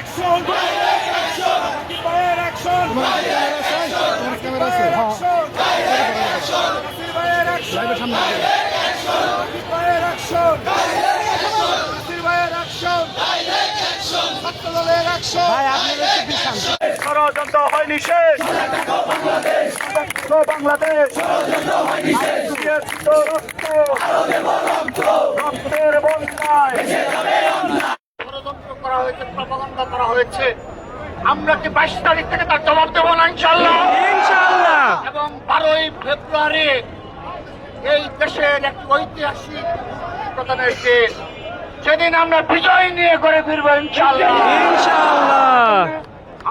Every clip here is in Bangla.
অ্যাকশন ভাইয়ের অ্যাকশন আছে অ্যাকশন ভাইয়ের অ্যাকশন ভাইয়ের অ্যাকশন ভাইয়ের অ্যাকশন দলের অ্যাকশন ভাই আপনাদের একটু বিশাল ষড়যন্ত্র হয়নি শেষ বাংলাদেশ রক্তের বন্যায় করা হয়েছে প্রপাগান্ডা করা হয়েছে। আমরা কি বাইশ তারিখ থেকে তার জবাব দেবো না ইনশাল্লাহ এবং বারোই ফেব্রুয়ারি এই দেশের এক ঐতিহাসিক প্রধানের দিন। সেদিন আমরা বিজয় নিয়ে করে ফিরবো ইনশাল্লাহ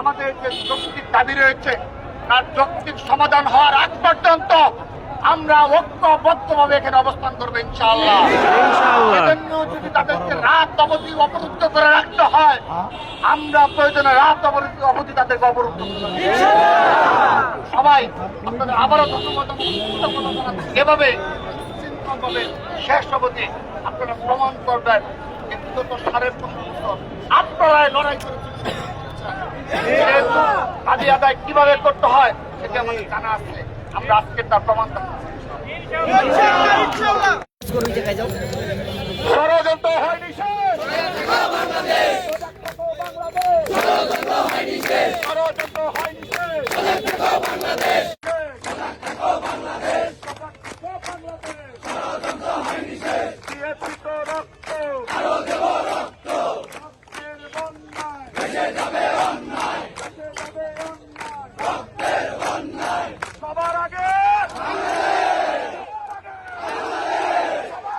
আমাদের যে যৌক্তিক দাবি রয়েছে তার যৌক্তিক সমাধান হওয়ার আগ পর্যন্ত আমরা ঐক্যবদ্ধভাবে এখানে অবস্থান করব যদি তাদেরকে রাত অবধি অবরুদ্ধ করে রাখতে হয়। আমরা প্রয়োজনে রাত অবরুদ্ধ অবধি তাদেরকে অবরুদ্ধ সবাই আপনাদের আবারও ধন্যবাদ। এভাবে সুশৃঙ্খলভাবে শেষ অবধি আপনারা প্রমাণ করবেন যে বিগত সাড়ে পনেরো বছর আপনারাই লড়াই করেছেন। যেহেতু আদায় কীভাবে করতে হয় সেটা আমাদের জানা আছে। আমরা আজকে তার প্রমাণ। ষড়যন্ত্র হয়নি শেষ ষড়যন্ত্র হয়নি শেষ ষড়যন্ত্র হয়নি শেষ দিয়েছি তো রক্ত রক্তের বন্যায় ভেসে যাবে অন্যায় সবার আগে সবার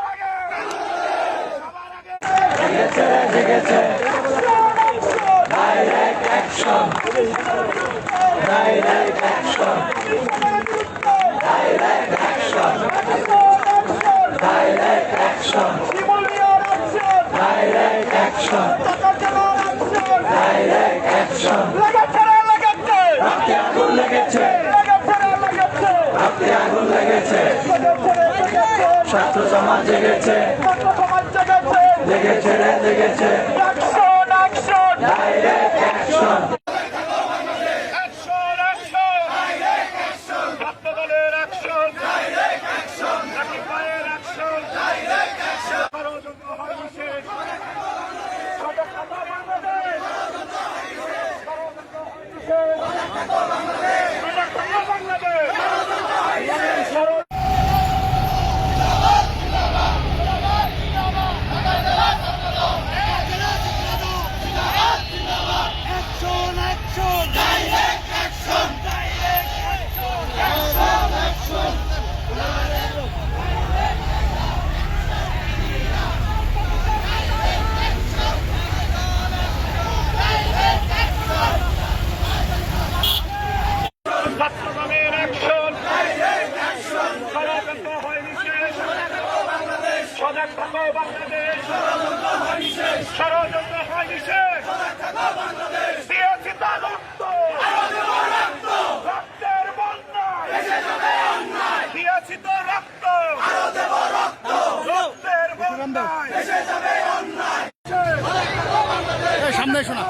আগে সবার আগে ছাত্র সমাজ জেগেছে লেগেছে রে লেগেছে ডাইরেক্ট অ্যাকশন Action, action! ছাত্রদলের action! রাকিব ভাইয়ের action! ষড়যন্ত্র হয়নি শেষ। সদস্য বাংলাদেশ! ষড়যন্ত্র হয়নি শেষ। ষড়যন্ত্র হয়নি শেষ দিয়েছি তার রক্ত রক্তের বন্যায় দিয়েছি তো সামনে এসো না